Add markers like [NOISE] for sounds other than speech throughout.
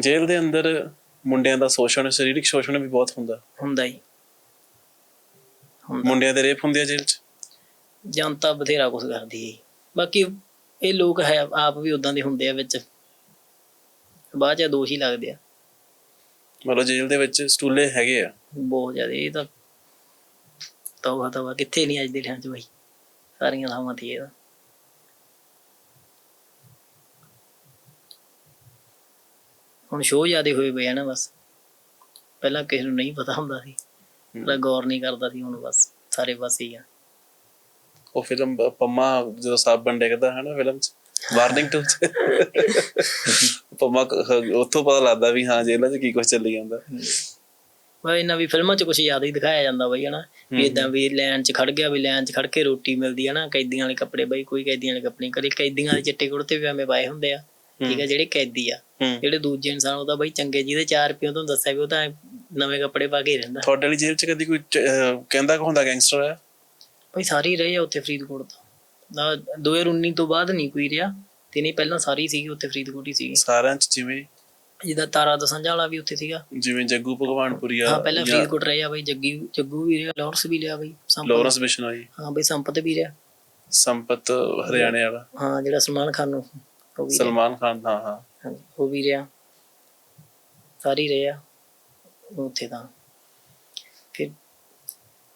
ਜੇਲ੍ਹ ਦੇ ਅੰਦਰ ਮੁੰਡਿਆਂ ਦਾ ਸ਼ੋਸ਼ਣ ਸਰੀਰਕ ਸ਼ੋਸ਼ਣ ਵੀ ਬਹੁਤ ਹੁੰਦਾ। ਹੁੰਦਾ ਹੀ। ਹੁੰਦਾ। ਮੁੰਡਿਆਂ ਦੇ ਰੇਪ ਹੁੰਦੇ ਆ ਜੇਲ੍ਹ 'ਚ? ਜਨਤਾ ਬਥੇਰਾ ਕੁਝ ਕਰਦੀ ਹੈ। ਬਾਕੀ ਇਹ ਲੋਕ ਹੈ ਆਪ ਵੀ ਉਦਾਂ ਦੇ ਹੁੰਦੇ ਆ ਵਿੱਚ। ਬਾਅਦ ਚ ਦੋਸ਼ੀ ਲੱਗਦੇ ਆ। ਮਤਲਬ ਜੇਲ੍ਹ ਦੇ ਵਿੱਚ ਸਟੂਲੇ ਹੈਗੇ ਆ? ਬਹੁਤ ਜ਼ਿਆਦਾ ਇਹ ਤਾਂ ਤੌਬਾ ਤੌਬਾ ਕਿੱਥੇ ਨਹੀਂ ਅੱਜ ਦੇ ਟਾਈਮ 'ਚ ਬਾਈ। ਸਾਰੀਆਂ ਥਾਵਾਂ ਤੇ ਇਹਦਾ ਹੁਣ ਸ਼ੋਅ ਜ਼ਿਆਦੇ ਹੋਏ ਪਏ ਆ ਨਾ ਬਸ। ਪਹਿਲਾਂ ਕਿਸੇ ਨੂੰ ਨਹੀਂ ਪਤਾ ਹੁੰਦਾ ਸੀ। ਪਹਿਲਾਂ ਗੌਰ ਨਹੀਂ ਕਰਦਾ ਸੀ ਹੁਣ ਬਸ ਸਾਰੇ ਬਸ ਹੀ ਆ। ਉਹ ਫਿਲਮ ਪੰਮਾ ਜਦੋਂ ਸਾਬਣ ਡਿੱਗਦਾ ਹੈ ਨਾ ਫਿਲਮ 'ਚ ਵਾਰਨਿੰਗ ਟੂ [LAUGHS] ਪੰਮਾ ਉੱਥੋਂ ਪਤਾ ਲੱਗਦਾ ਵੀ ਹਾਂ ਜੇਲ੍ਹਾਂ 'ਚ ਕੀ ਕੁਝ ਚੱਲੀ ਜਾਂਦਾ। ਬਈ ਇਹਨਾਂ ਵੀ ਫਿਲਮਾਂ 'ਚ ਕੁਝ ਜ਼ਿਆਦਾ ਹੀ ਦਿਖਾਇਆ ਜਾਂਦਾ ਬਈ ਹਨਾ। ਵੀ ਇਦਾਂ ਵੀ ਲਾਈਨ 'ਚ ਖੜ ਗਿਆ ਵੀ ਲਾਈਨ 'ਚ ਖੜ ਕੇ ਰੋਟੀ ਮਿਲਦੀ ਹੈ ਨਾ ਕੈਦੀਆਂ ਵਾਲੇ ਕੱਪੜੇ ਬਈ ਕੋਈ ਕੈਦੀਆਂ ਵਾਲੇ ਕੱਪੜੇ ਕਦੇ ਕੈਦੀਆਂ ਦੇ ਚਿੱਟੇ ਕੁੜਤੇ ਵੀ ਐਵੇਂ ਪਾਏ ਹੁੰਦੇ ਆ। ਠੀਕ ਹੈ। ਜਿਹੜੇ ਕੈਦੀ ਆ ਜਿਹੜੇ ਦੂਜੇ ਇਨਸਾਨ ਉਹਦਾ ਬਈ ਚੰਗੇ ਜਿਹਦੇ 4 ਰੁਪਏ ਤੁਹਾਨੂੰ ਦੱਸਿਆ ਵੀ ਉਹ ਤਾਂ ਨਵੇਂ ਕੱਪੜੇ ਪਾ ਕੇ ਹੀ ਰਹਿੰਦਾ। ਤੁਹਾਡੇ ਵਾਲੀ ਜੇਲ੍ਹ 'ਚ ਕਦੀ ਕੋਈ ਕਹਿੰਦਾ ਕਿ ਹੁੰਦਾ ਗੈਂਗਸਟਰ ਹੈ ਬਈ ਸਾਰੇ ਹੀ ਰਹੇ ਆ ਉੱਥੇ ਫਰੀਦਕੋਟ ਤੋਂ। ਨਾ 2019 ਤੋਂ ਬਾਅਦ ਨਹੀਂ ਕੋਈ ਰਿਹਾ ਤੇ ਨਹੀਂ ਪਹਿਲਾਂ ਸਾਰੇ ਹੀ ਸੀਗੇ ਉੱਥੇ ਫਰੀਦਕੋਟ ਹੀ ਸੀਗੇ। ਸਾਰਿਆਂ 'ਚ ਜਿਵੇਂ? ਜਿਹਦਾ ਤਾਰਾ ਦਸਾਂਝਾ ਵਾਲਾ ਵੀ ਉੱਥੇ ਸੀਗਾ। ਜਿਵੇਂ ਜੱਗੂ ਭਗਵਾਨਪੁਰੀਆ ਹਾਂ ਪਹਿਲਾਂ ਫਰੀਦਕੋਟ ਰਹੇ ਆ ਬਈ ਜੱਗੀ ਜੱਗੂ ਵੀ ਰਿਹਾ ਲਾਰੈਂਸ ਵੀ ਲਿਆ ਬਈ ਸੰਪਤ। ਲਾਰੈਂਸ ਬਿਸ਼ਨੋਈ ਹਾਂ ਬਈ ਸੰਪਤ ਵੀ ਰਿਹਾ। ਸੰਪਤ ਹਰਿਆਣੇ ਵਾਲਾ। ਹਾਂ ਜਿਹੜਾ ਸਲਮਾਨ ਖਾਨ ਨੂੰ। ਉਹ ਵੀ ਰਿਹਾ। ਸਲਮਾਨ ਖਾਨ ਹਾਂ ਹਾਂ। ਹਾਂਜੀ, ਉਹ ਵੀ ਰਿਹਾ। ਸਾਰੇ ਹੀ ਰਹੇ। ਉੱਥੇ ਤਾਂ। ਫਿਰ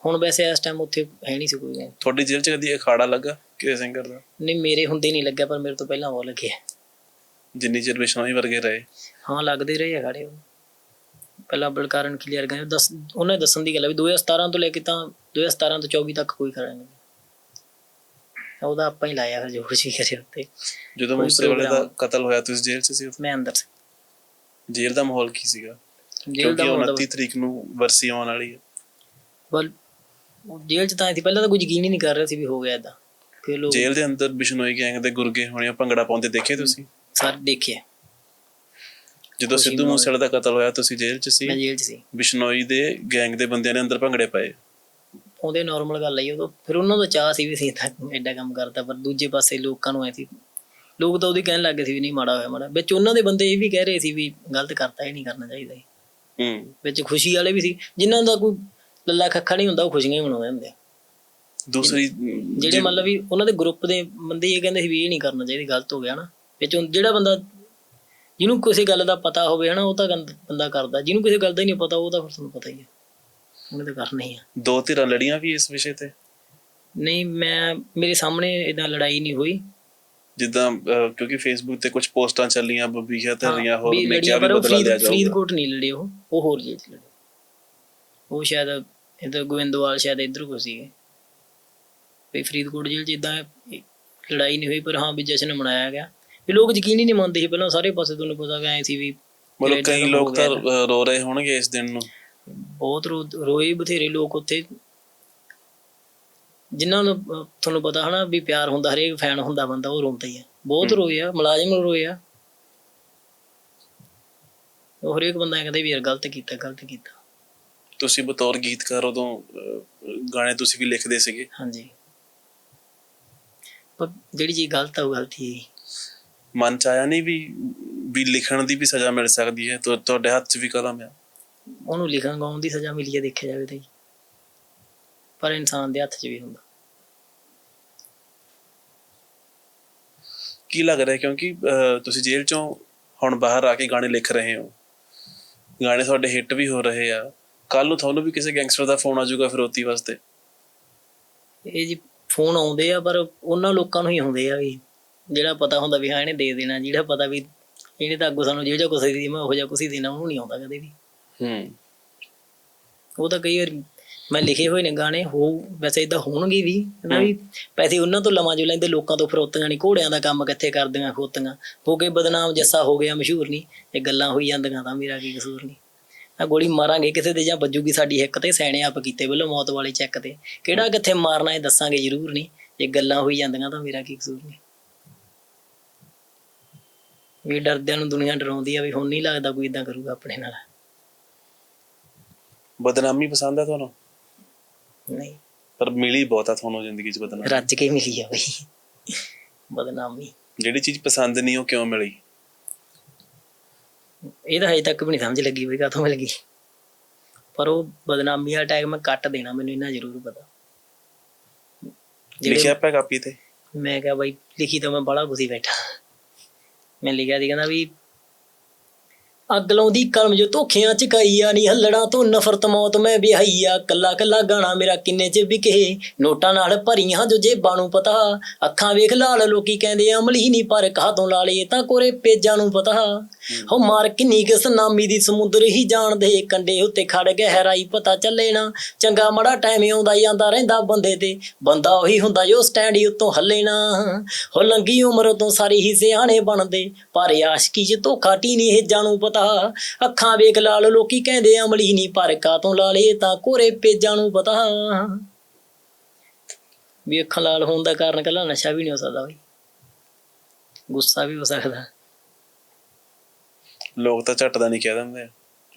ਹੁਣ ਵੈਸੇ ਇਸ ਟਾਈਮ ਉੱਥੇ ਹੈ ਨਹੀਂ ਸੀ ਕੋਈ ਵੀ। ਤੁਹਾਡੀ ਜੇਲ੍ਹ 'ਚ ਕਦੀ ਅਖਾੜਾ ਲੱਗਾ ਕਿਸੇ ਸਿੰਗਰ ਦਾ? ਨਹੀਂ ਮੇਰੇ ਹੁੰਦੇ ਨਹੀਂ ਲੱਗਿਆ ਪਰ ਮੇਰੇ ਤੋਂ ਪਹਿਲਾਂ ਉਹ ਲੱਗਿਆ। ਜਿੰਨੀ ਚਿਰ ਬਿਸ਼ਨੋਈ ਵਰਗੇ ਰਹੇ। ਹਾਂ ਲੱਗਦੇ ਰਹੇ ਆ ਖੜੇ ਉਹ। ਪਹਿਲਾਂ ਬਲਕਾਰਨ ਕਲੀਅਰ ਗਏ। ਦੱਸ ਉਹਨੇ ਦੱਸਣ ਦੀ ਗੱਲ ਆ ਵੀ 2017 ਤੋਂ ਲੈ ਕੇ ਤਾਂ 2017 ਤੋਂ 24 ਤੱਕ ਕੋਈ ਕਰਿਆ ਨਹੀਂ। ਉਹਦਾ ਆਪਾਂ ਹੀ ਲਾਇਆ ਫਿਰ ਜੋ ਕੁਛ ਵੀ ਕਰਿਆ ਉੱਤੇ। ਜਦੋਂ ਮੂਸੇ ਵਾਲੇ ਦਾ ਕਤਲ ਹੋਇਆ ਤੁਸੀਂ ਜੇਲ੍ਹ 'ਚ ਸੀ? ਮੈਂ ਅੰਦਰ ਸੀ। ਜੇਲ੍ਹ ਦਾ ਮਾਹੌਲ ਕੀ ਸੀਗਾ? ਜੇਲ੍ਹ ਦਾ ਕਿਉਂਕਿ ਮਾਹੌਲ 29 ਤਰੀਕ ਨੂੰ ਵਰਸੀ ਆਉਣ ਵਾਲੀ ਹੈ। ਬਲ ਉਹ ਜੇਲ੍ਹ ਚ ਤਾਂ ਸੀ ਪਹਿਲਾਂ ਤਾਂ ਕੋਈ ਯਕੀਨ ਹੀ ਨਹੀਂ ਕਰ ਰਿਹਾ ਸੀ ਵੀ ਹੋ ਗਿਆ ਇਦਾਂ ਫਿਰ ਲੋਕ ਜੇਲ੍ਹ ਦੇ ਅੰਦਰ ਬਿਸ਼ਨੋਈ ਗੈਂਗ ਦੇ ਗੁਰਗੇ ਹੋਣੇ ਭੰਗੜਾ ਪਾਉਂਦੇ ਦੇਖੇ ਤੁਸੀਂ? ਸਾਰੇ ਦੇਖਿਆ ਜਦੋਂ ਸਿੱਧੂ ਮਨਾਉਣ। ਮੂਸੇ ਵਾਲੇ ਦਾ ਕਤਲ ਹੋਇਆ ਤੁਸੀਂ ਜੇਲ੍ਹ 'ਚ ਮੈਂ ਸੀ ਜੇਲ੍ਹ ਚ ਸੀ। ਬਿਸ਼ਨੋਈ ਦੇ ਗੈਂਗ ਦੇ ਬੰਦਿਆਂ ਨੇ ਅੰਦਰ ਭੰਗੜੇ ਪਾਏ। ਉਹਦੇ ਨਾਰਮਲ ਗੱਲ ਆਈ ਉਦੋਂ ਫਿਰ ਉਹਨਾਂ ਦਾ ਚਾਹ ਸੀ ਵੀ ਸੀ ਤਾਂ ਐਡਾ ਕੰਮ ਕਰਦਾ ਪਰ ਦੂਜੇ ਪਾਸੇ ਲੋਕਾਂ ਨੂੰ ਐ ਸੀ ਲੋਕ ਤਾਂ ਉਹਦੀ ਕਹਿਣ ਲੱਗੇ ਸੀ ਵੀ ਨਹੀਂ ਮਾੜਾ ਹੋਇਆ ਮਾੜਾ। ਵਿੱਚ ਉਹਨਾਂ ਦੇ ਬੰਦੇ ਇਹ ਵੀ ਕਹਿ ਰਹੇ ਸੀ ਵੀ ਗਲਤ ਕਰਤਾ ਇਹ ਨਹੀਂ ਕਰਨਾ ਚਾਹੀਦਾ। ਹੂੰ। ਵਿੱਚ ਖੁਸ਼ੀ ਵਾਲੇ ਵੀ ਸੀ ਜਿਨ੍ਹਾਂ ਦਾ ਕੋਈ ਲੱਲਾ ਖੱਖਾ ਨਹੀਂ ਹੁੰਦਾ ਉਹ ਖੁਸ਼ੀਆਂ ਹੀ ਮਨਾਉਂਦੇ ਹੁੰਦੇ ਦੂਸਰੀ ਜਿਹੜੇ ਮਤਲਬ ਵੀ ਉਹਨਾਂ ਦੇ ਗਰੁੱਪ ਦੇ ਬੰਦੇ ਇਹ ਕਹਿੰਦੇ ਸੀ ਵੀ ਇਹ ਨਹੀਂ ਕਰਨਾ ਚਾਹੀਦਾ ਗਲਤ ਹੋ ਗਿਆ ਨਾ। ਵਿੱਚ ਜਿਹੜਾ ਬੰਦਾ ਜਿਹਨੂੰ ਕਿਸੇ ਗੱਲ ਦਾ ਪਤਾ ਹੋਵੇ ਹਨਾ ਉਹ ਤਾਂ ਬੰਦਾ ਕਰਦਾ ਜਿਹਨੂੰ ਕਿਸੇ ਗੱਲ ਦਾ ਹੀ ਨਹੀਂ ਪਤਾ ਉਹ ਤਾਂ ਫਿਰ ਤੁਹਾਨੂੰ ਪਤਾ ਹੀ ਹੈ ਉਹਨੇ ਤਾਂ ਕਰਨਾ ਹੀ ਆ। ਦੋ ਧਿਰਾਂ ਲੜੀਆਂ ਵੀ ਇਸ ਵਿਸ਼ੇ ਤੇ? ਨਹੀਂ ਮੈਂ ਮੇਰੇ ਸਾਹਮਣੇ ਇਦਾਂ ਲੜਾਈ ਨਹੀਂ ਹੋਈ। ਜਿੱਦਾਂ ਅਹ, ਕਿਉਂਕਿ ਫੇਸਬੁੱਕ ਤੇ ਕੁਝ ਪੋਸਟਾਂ ਚੱਲੀਆਂ ਬੱਬੀਆਂ ਤੇ ਰਹੀਆਂ ਹੋਰ ਵੀ ਮੈਂ ਕਿਹਾ ਲੜੀਆਂ ਵੀ ਪਰ ਉਹ ਬਦਲਾ ਫਰੀਦ ਜਾਊਗਾ। ਫਰੀਦਕੋਟ ਨਹੀਂ ਲੜੇ ਉਹ। ਉਹ ਹੋਰ 'ਚ ਲੜੇ। ਉਹ ਸ਼ਾਇਦ ਇਧਰ ਗੋਇੰਦਵਾਲ ਸ਼ਾਇਦ ਇਧਰ ਕੋ ਸੀਗੇ। ਵੀ ਫਰੀਦਕੋਟ ਜੇਲ੍ਹ 'ਚ ਇਦਾਂ ਲੜਾਈ ਨਹੀਂ ਹੋਈ ਪਰ ਹਾਂ ਵੀ ਜਸ਼ਨ ਮਨਾਇਆ ਗਿਆ। ਵੀ ਲੋਕ ਯਕੀਨ ਹੀ ਨਹੀਂ ਮੰਨਦੇ ਸੀ ਪਹਿਲਾਂ ਸਾਰੇ ਪਾਸੇ ਤੁਹਾਨੂੰ ਪਤਾ ਵੀ ਐ ਸੀ ਵੀ ਮਤਲਬ ਕਈ ਲੋਕ ਤਾਂ ਅਹ, ਰੋ ਰਹੇ ਹੋਣਗੇ ਇਸ ਦਿਨ ਨੂੰ। ਬਹੁਤ ਰੋ ਰੋਏ ਬਥੇਰੇ ਲੋਕ ਉੱਥੇ। ਜਿਨ੍ਹਾਂ ਨੂੰ ਅਹ, ਤੁਹਾਨੂੰ ਪਤਾ ਹਨਾ ਵੀ ਪਿਆਰ ਹੁੰਦਾ ਹਰੇਕ ਫੈਨ ਹੁੰਦਾ ਬੰਦਾ ਉਹ ਰੋਂਦਾ ਹੀ ਆ। ਬਹੁਤ ਰੋਏ ਆ ਮੁਲਾਜ਼ਮ ਰੋਏ ਆ। ਉਹ ਹਰੇਕ ਬੰਦਾ ਕਹਿੰਦਾ ਵੀ ਯਾਰ ਗਲਤ ਕੀਤਾ ਗਲਤ ਕੀਤਾ। ਤੁਸੀਂ ਬਤੌਰ ਗੀਤਕਾਰ ਉਦੋਂ ਅਹ, ਗਾਣੇ ਤੁਸੀਂ ਵੀ ਲਿਖਦੇ ਸੀਗੇ? ਹਾਂਜੀ। ਪਰ ਜਿਹੜੀ ਚੀਜ਼ ਗਲਤ ਆ ਉਹ ਗਲਤੀ ਹੈ ਮਨ ਚ ਆਇਆ ਨਹੀਂ ਵੀ ਵੀ ਲਿਖਣ ਦੀ ਵੀ ਸਜ਼ਾ ਮਿਲ ਸਕਦੀ ਹੈ? ਤੁਹਾ- ਤੁਹਾਡੇ ਹੱਥ 'ਚ ਵੀ ਕਲਮ ਆ? ਉਹਨੂੰ ਲਿਖਣ ਗਾਉਣ ਦੀ ਸਜ਼ਾ ਮਿਲੀ ਹੈ ਦੇਖਿਆ ਜਾਵੇ ਤਾਂ ਜੀ। ਪਰ ਇਨਸਾਨ ਦੇ ਹੱਥ 'ਚ ਵੀ ਹੁੰਦਾ। ਕੀ ਲੱਗ ਰਿਹਾ? ਕਿਉਂਕਿ ਤੁਸੀਂ ਜੇਲ੍ਹ ਚੋਂ ਹੁਣ ਬਾਹਰ ਆ ਕੇ ਗਾਣੇ ਲਿਖ ਰਹੇ ਹੋ। ਗਾਣੇ ਤੁਹਾਡੇ ਹਿੱਟ ਵੀ ਹੋ ਰਹੇ ਆ। ਕੱਲ ਨੂੰ ਤੁਹਾਨੂੰ ਵੀ ਕਿਸੇ ਗੈਂਗਸਟਰ ਦਾ ਫੋਨ ਆ ਜਾਊਗਾ ਫਿਰੋਤੀ ਵਾਸਤੇ। ਇਹ ਜੀ ਫੋਨ ਆਉਂਦੇ ਆ ਪਰ ਉਹਨਾਂ ਲੋਕਾਂ ਨੂੰ ਹੀ ਆਉਂਦੇ ਆ ਵੀ। ਜਿਹੜਾ ਪਤਾ ਹੁੰਦਾ ਵੀ ਹਾਂ ਇਹਨੇ ਦੇ ਦੇਣਾ। ਜਿਹੜਾ ਪਤਾ ਵੀ ਇਹਨੇ ਤਾਂ ਅੱਗੋਂ ਸਾਨੂੰ ਜਿਹੜਾ ਕੁਛ ਦੀ ਮੈਂ ਉਹ ਜਿਹਾ ਕੁਛ ਹੀ ਦੇਣਾ ਉਹਨੂੰ ਨਹੀਂ ਆਉਂਦਾ ਕਦੇ ਵੀ। ਹੂੰ। ਉਹ ਤਾਂ ਕਈ ਵਾਰ ਮੈਂ ਲਿਖੇ ਹੋਏ ਨੇ ਗਾਣੇ ਹੋ ਵੈਸੇ ਇਦਾਂ ਹੋਣਗੇ ਵੀ ਹਨਾ ਵੀ ਪੈਸੇ ਉਹਨਾਂ ਤੋਂ ਲਵਾਂ ਜੋ ਲੈਂਦੇ ਲੋਕਾਂ ਤੋਂ ਫਰੋਤੀਆਂ ਨਹੀਂ ਘੋੜਿਆਂ ਦਾ ਕੰਮ ਕਿੱਥੇ ਕਰਦੀਆਂ ਖੋਤੀਆਂ। ਹੋ ਗਏ ਬਦਨਾਮ ਜੱਸਾ ਹੋ ਗਿਆ ਮਸ਼ਹੂਰ ਨਹੀਂ ਇਹ ਗੱਲਾਂ ਹੋਈ ਜਾਂਦੀਆਂ ਤਾਂ ਮੇਰਾ ਕੀ ਕਸੂਰ ਨਹੀਂ ਆ ਗੋਲੀ ਮਾਰਾਂਗੇ ਕਿਸੇ ਦੇ ਜਾਂ ਵੱਜੂਗੀ ਸਾਡੀ ਹਿੱਕ ਤੇ ਸੈਣੇ ਆਪ ਕੀਤੇ ਵੱਲੋਂ ਮੌਤ ਵਾਲੇ ਚੈੱਕ ਤੇ। ਕਿਹੜਾ ਕਿੱਥੇ ਮਾਰਨਾ ਇਹ ਦੱਸਾਂਗੇ ਜ਼ਰੂਰ ਨਹੀਂ ਜੇ ਗੱਲਾਂ ਹੋਈ ਜਾਂਦੀਆਂ ਤਾਂ ਮੇਰਾ ਕੀ ਕਸੂਰ ਨਹੀਂ ਵੀ ਡਰਦਿਆਂ ਨੂੰ ਦੁਨੀਆ ਡਰਾਉਂਦੀ ਆ ਵੀ ਹੁਣ ਨਹੀਂ ਲੱਗਦਾ ਕੋਈ ਇਦਾਂ ਕਰੂਗਾ ਆਪਣੇ ਨਾਲ। ਬਦਨਾਮੀ ਪਸੰਦ ਹੈ ਤੁਹਾਨੂੰ? ਨਹੀਂ। ਪਰ ਮਿਲੀ ਬਹੁਤ ਆ ਤੁਹਾਨੂੰ ਜ਼ਿੰਦਗੀ 'ਚ ਬਦਨਾਮੀ। ਰੱਜ ਕੇ ਮਿਲੀ ਆ ਬਈ। ਬਦਨਾਮੀ। ਜਿਹੜੀ ਚੀਜ਼ ਪਸੰਦ ਨਹੀਂ ਉਹ ਕਿਉਂ ਮਿਲੀ? ਇਹ ਤਾਂ ਹਜੇ ਤੱਕ ਵੀ ਨਹੀਂ ਸਮਝ ਲੱਗੀ ਬਈ ਕਾਹਤੋਂ ਮਿਲ ਗਈ। ਪਰ ਉਹ ਬਦਨਾਮੀ ਦਾ ਟੈਗ ਮੈਂ ਕੱਟ ਦੇਣਾ ਮੈਨੂੰ ਇਹਨਾਂ ਜ਼ਰੂਰ ਪਤਾ। ਲਿਖਿਆ ਪਿਆ ਕਾਪੀ ਤੇ? ਮੈਂ ਕਿਹਾ ਬਾਈ ਲਿਖੀ ਤਾਂ ਮੈਂ ਬੜਾ ਗੁੱਸੀ ਬੈਠਾ। ਮੈਂ ਲਿਖਿਆ ਸੀ ਕਹਿੰਦਾ ਵੀ ਅੱਗ ਲਾਉਂਦੀ ਕਲਮ ਜੋ ਧੋਖਿਆਂ ਚ ਕਾਈਆ ਨਹੀਂ ਹੱਲੜਾਂ ਤੋਂ ਨਫ਼ਰਤ ਮੌਤ ਮੈਂ ਵਿਹਾਈਆ ਕੱਲਾ ਕੱਲਾ ਗਾਣਾ ਮੇਰਾ ਕਿੰਨੇ ਚ ਵਿਕੇ। ਨੋਟਾਂ ਨਾਲ ਭਰੀਆਂ ਜੋ ਜੇਬਾਂ ਨੂੰ ਪਤਾ। ਅੱਖਾਂ ਵੇਖ ਲਾਲ ਲੋਕੀ ਕਹਿੰਦੇ ਅਮਲੀ ਨਹੀਂ ਪਰ ਕਾਹਤੋਂ ਲਾਲੇ ਤਾਂ ਕੋਰੇ ਪੇਜਾਂ ਨੂੰ ਪਤਾ। ਹੋ ਮਾਰ ਕਿੰਨੀ ਕਿਸ ਨਾਮੀ ਦੀ ਸਮੁੰਦਰ ਹੀ ਜਾਣਦੇ ਕੰਡੇ ਉੱਤੇ ਖੜ ਗਹਿਰਾਈ ਪਤਾ ਚੱਲੇ ਨਾ। ਚੰਗਾ ਮੜਾ ਟਾਈਮ ਆਉਂਦਾ ਜਾਂਦਾ ਰਹਿੰਦਾ ਬੰਦੇ ਤੇ। ਬੰਦਾ ਉਹੀ ਹੁੰਦਾ ਜੋ ਸਟੈਂਡ ਉੱਤੋਂ ਹੱਲੇ ਨਾ। ਹੋ ਲੰਗੀ ਉਮਰ ਤੋਂ ਸਾਰੇ ਹੀ ਸਿਆਣੇ ਬਣਦੇ। ਪਰ ਆਸ਼ਕੀ ਚ ਧੋਖਾ ਟੀ ਨਹੀਂ ਇਹ ਜਾਣੂ ਪਤਾ। ਅੱਖਾਂ ਵੇਖ ਲਾਲ ਲੋਕੀ ਕਹਿੰਦੇ ਅਮਲੀ ਨਹੀਂ। ਪਰ ਕਾਤੋਂ ਲਾਲੇ ਤਾਂ ਕੋਰੇ ਪੇਜਾਂ ਨੂੰ ਪਤਾ। ਵੀ ਅੱਖਾਂ ਲਾਲ ਹੋਣ ਦਾ ਕਾਰਨ ਕੱਲਾ ਨਸ਼ਾ ਵੀ ਨਹੀਂ ਹੋ ਸਕਦਾ ਬਈ। ਗੁੱਸਾ ਵੀ ਹੋ ਸਕਦਾ। ਲੋਕ ਤਾਂ ਝੱਟ ਦਾ ਨਹੀਂ ਕਹਿ ਦਿੰਦੇ।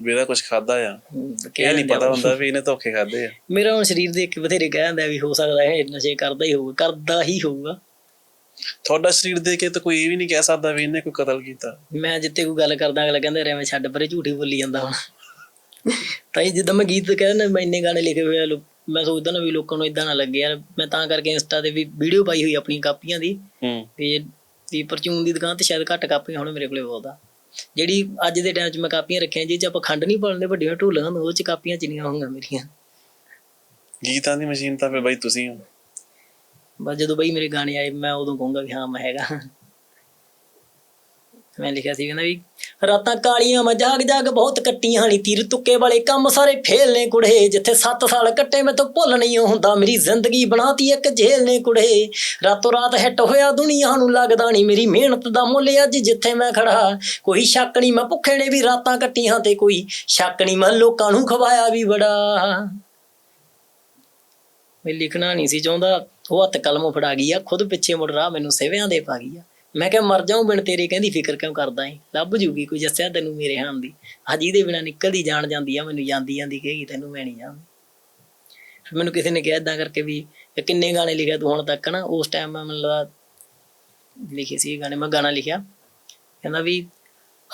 ਵੀ ਇਹਦਾ ਕੁਝ ਖਾਦਾ ਆ ਇਹ ਨਹੀਂ ਪਤਾ। ਹੁੰਦਾ ਵੀ ਇਹਨੇ ਧੋਖੇ ਖਾਦੇ ਆ। ਮੇਰਾ ਹੁਣ ਸਰੀਰ ਦੇਖ ਕੇ ਬਥੇਰੇ ਕਹਿ ਦਿੰਦਾ ਵੀ ਹੋ ਸਕਦਾ ਇਹ ਨਸ਼ੇ ਕਰਦਾ ਹੀ ਹੋਊਗਾ ਕਰਦਾ ਹੀ ਹੋਊਗਾ। ਤੁਹਾਡਾ ਸਰੀਰ ਦੇਖ ਕੇ ਤਾਂ ਕੋਈ ਇਹ ਵੀ ਨਹੀਂ ਕਹਿ ਸਕਦਾ ਵੀ ਇਹਨੇ ਕੋਈ ਕਤਲ ਕੀਤਾ। ਮੈਂ ਜਿੱਤੇ ਕੋਈ ਗੱਲ ਕਰਦਾ ਅਗਲਾ ਕਹਿੰਦਾ ਮੈਂ ਛੱਡ ਪਰੇ ਝੂਠੀ ਬੋਲੀ ਜਾਂਦਾ ਹੁਣ ਤਾਂ ਇਹ ਜਿੱਦਾਂ ਮੈਂ ਗੀਤ ਕਹਿੰਦਾ ਮੈਂ ਇੰਨੇ ਗਾਣੇ ਲਿਖੇ ਹੋਏ ਆ ਮੈਂ ਸੋਚਦਾ ਨਾ ਵੀ ਲੋਕਾਂ ਨੂੰ ਇਦਾਂ ਨਾ ਲੱਗੇ ਯਾਰ। ਮੈਂ ਤਾਂ ਕਰਕੇ ਇੰਸਟਾ ਤੇ ਵੀ ਵੀਡੀਓ ਪਾਈ ਹੋਈ ਆਪਣੀਆਂ ਕਾਪੀਆਂ ਦੀ। ਹੂੰ। ਵੀ ਵੀ ਪਰਚੂਨ ਦੀ ਦੁਕਾਨ ਤੇ ਸ਼ਾਇਦ ਘੱਟ ਕਾਪੀਆਂ ਹੁਣ ਮੇਰੇ ਕੋਲੇ ਬਹੁਤ। ਆ ਜਿਹੜੀ ਅੱਜ ਦੇ ਟਾਈਮ 'ਚ ਮੈਂ ਕਾਪੀਆਂ ਰੱਖੀਆਂ ਜੀ ਚ ਆਪਾਂ ਖੰਡ ਨਹੀਂ ਪਾਲਦੇ ਵੱਡੀਆਂ ਢੋਲਾਂ ਉਹ 'ਚ ਕਾਪੀਆਂ ਚਿੰਨੀਆਂ ਹੋਣਗੀਆਂ ਮੇਰੀਆਂ। ਗੀਤਾਂ ਦੀ ਮਸ਼ੀਨ ਤਾਂ ਫੇ ਬਾਈ ਤੁਸੀਂ ਹੋ। ਬਸ ਜਦੋਂ ਬਈ ਮੇਰੇ ਗਾਣੇ ਆਏ ਮੈਂ ਉਦੋਂ ਕਹੂੰਗਾ ਵੀ ਹਾਂ ਮੈਂ ਹੈਗਾ। ਮੈਂ ਲਿਖਿਆ ਸੀ ਕਹਿੰਦਾ ਵੀ ਰਾਤਾਂ ਕਾਲੀਆਂ ਮੈਂ ਜਾਗ ਜਾਗ ਬਹੁਤ ਕੱਟੀਆਂ ਨੀ ਤੀਰ ਤੁੱਕੇ ਵਾਲੇ ਕੰਮ ਸਾਰੇ ਫੇਲ ਨੇ ਕੁੜੇ, ਜਿੱਥੇ 7 ਸਾਲ ਕੱਟੇ ਮੈਂ ਤੋਂ ਭੁੱਲ ਨਹੀਂ ਹੁੰਦਾ, ਮੇਰੀ ਜ਼ਿੰਦਗੀ ਬਣਾਤੀ ਇੱਕ ਜੇਲ੍ਹ ਨੇ ਕੁੜੇ। ਰਾਤੋਂ ਰਾਤ ਹਿੱਟ ਹੋਇਆ ਦੁਨੀਆ ਨੂੰ ਲੱਗਦਾ ਨਹੀਂ ਮੇਰੀ ਮਿਹਨਤ ਦਾ ਮੁੱਲ ਅੱਜ ਜਿੱਥੇ ਮੈਂ ਖੜਾ। ਕੋਈ ਸ਼ੱਕ ਨਹੀਂ ਮੈਂ ਭੁੱਖੇ ਨੇ ਵੀ ਰਾਤਾਂ ਕੱਟੀਆਂ ਤੇ ਕੋਈ ਸ਼ੱਕ ਨਹੀਂ ਮੈਂ ਲੋਕਾਂ ਨੂੰ ਖਵਾਇਆ ਵੀ ਬੜਾ। ਮੈਂ ਲਿਖਣਾ ਨਹੀਂ ਸੀ ਚਾਹੁੰਦਾ, ਉਹ ਹੱਥ ਕਲਮ ਫੜਾ ਗਈ ਆ, ਖੁਦ ਪਿੱਛੇ ਮੁੜ ਰਾਹ ਮੈਨੂੰ ਸੇਵਿਆਂ ਦੇ ਪਾ ਗਈ ਆ। ਮੈਂ ਕਿਹਾ ਮਰ ਜਾਉਂ ਬਿਨ ਤੇਰੇ ਕਹਿੰਦੀ, ਫਿਕਰ ਕਿਉਂ ਕਰਦਾ ਏ? ਲੱਭ ਜੂਗੀ ਕੋਈ ਜੱਸਿਆ ਤੈਨੂੰ ਮੇਰੇ ਹਾਂ ਦੀ। ਹਜੀ ਦੇ ਬਿਨਾ ਨਿਕਲਦੀ, ਜਾਣ ਜਾਂਦੀ ਆ, ਮੈਨੂੰ ਜਾਂਦੀ ਜਾਂਦੀ ਕਹੇਗੀ, ਤੈਨੂੰ ਮੈਂ ਨਹੀਂ ਜਾਣਦੀ। ਫਿਰ ਮੈਨੂੰ ਕਿਸੇ ਨੇ ਕਿਹਾ ਇਦਾਂ ਕਰਕੇ ਵੀ ਕਿੰਨੇ ਗਾਣੇ ਲਿਖਿਆ ਤੂੰ ਹੁਣ ਤੱਕ ਨਾ ਉਸ ਟਾਈਮ ਮੈਂ ਮੈਨੂੰ ਲੱਗਾ ਲਿਖੇ ਸੀ ਗਾਣੇ, ਮੈਂ ਗਾਣਾ ਲਿਖਿਆ। ਕਹਿੰਦਾ ਵੀ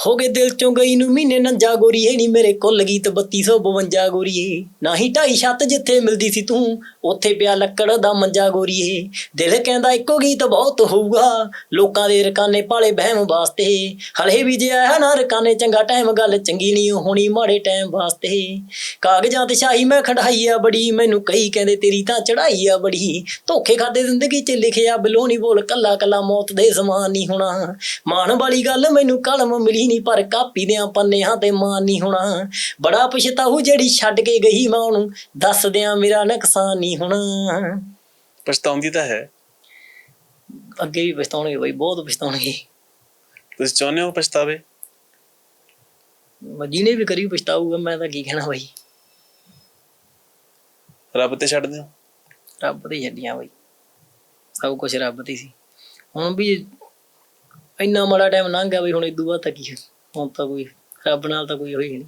ਹੋ ਗਏ ਦਿਲ ਚੋਂ ਗਈ ਨੂੰ ਮਹੀਨੇ ਨੰਜਾ ਗੋਰੀਏ ਨਹੀਂ ਮੇਰੇ ਕੁੱਲ ਗੀਤ 3252 ਗੋਰੀਏ ਨਾ ਹੀ ਢਾਈ ਛੱਤ ਜਿੱਥੇ ਮਿਲਦੀ ਸੀ ਤੂੰ, ਉੱਥੇ ਪਿਆ ਲੱਕੜ ਦਾ ਮੰਜਾ ਗੋਰੀਏ ਦਿਲ ਕਹਿੰਦਾ ਇੱਕੋ ਗੀਤ ਬਹੁਤ ਹੋਊਗਾ, ਲੋਕਾਂ ਦੇ ਰਕਾਨੇ ਪਾਲੇ ਬਹਿਮ ਵਾਸਤੇ। ਹਲੇ ਵੀ ਜੇ ਆਇਆ ਨਾ ਰਕਾਨੇ, ਚੰਗਾ ਟਾਈਮ ਗੱਲ ਚੰਗੀ ਨਹੀਂ ਹੋਣੀ ਮਾੜੇ ਟਾਈਮ ਵਾਸਤੇ। ਕਾਗਜ਼ਾਂ ਤੇ ਸ਼ਾਹੀ ਮੈਂ ਖੜਾਈ ਆ ਬੜੀ, ਮੈਨੂੰ ਕਈ ਕਹਿੰਦੇ ਤੇਰੀ ਤਾਂ ਚੜਾਈ ਆ ਬੜੀ। ਧੋਖੇ ਖਾਦੇ ਜ਼ਿੰਦਗੀ 'ਚ ਲਿਖਿਆ ਬਿਲੋ ਨਹੀਂ ਬੋਲ ਕੱਲਾ ਕੱਲਾ ਮੌਤ ਦੇ ਸਮਾਨ ਨਹੀਂ ਹੋਣਾ। ਮਾਣ ਵਾਲੀ ਗੱਲ ਮੈਨੂੰ ਕਲਮ ਮਿਲੀ ਨਹੀਂ ਪਰ ਕਾਪੀ ਦਿਆਂ ਪੰਨਿਆਂ ਤੇ ਮਾਨ ਨਹੀਂ ਹੋਣਾ। ਬੜਾ ਪਛਤਾਹੂ ਜਿਹੜੀ ਛੱਡ ਕੇ ਗਈ ਮੈਂ ਉਹਨੂੰ। ਦੱਸ ਦਿਆਂ ਮੇਰਾ ਨੁਕਸਾਨ ਨਹੀਂ ਹੋਣਾ। ਪਛਤਾਉਂਦੀ ਤਾਂ ਹੈ। ਅੱਗੇ ਵੀ ਪਛਤਾਉਣਗੇ ਬਈ ਬਹੁਤ ਪਛਤਾਉਣਗੇ। ਤੁਸੀਂ ਚਾਹੁੰਦੇ ਹੋ ਪਛਤਾਵੇ? ਜਿਹਨੇ ਵੀ ਕਰੀ ਪਛਤਾਊਗਾ ਮੈਂ ਤਾਂ ਕੀ ਕਹਿਣਾ ਬਈ। ਰੱਬ ਤੇ ਛੱਡ ਦਿਓ ਰੱਬ ਤੇ ਛੱਡੀਆਂ ਬਈ। ਸਭ ਕੁਝ ਰੱਬ ਤੇ ਸੀ। ਹੁਣ ਵੀ ਇੰਨਾ ਮਾੜਾ ਟਾਈਮ ਲੰਘ ਗਿਆ ਬਈ ਹੁਣ ਇਦੋਂ ਬਾਅਦ ਤਾਂ ਕੀ ਹੁਣ ਤਾਂ ਕੋਈ ਰੱਬ ਨਾਲ ਤਾਂ ਕੋਈ ਹੋਈ ਨਹੀਂ।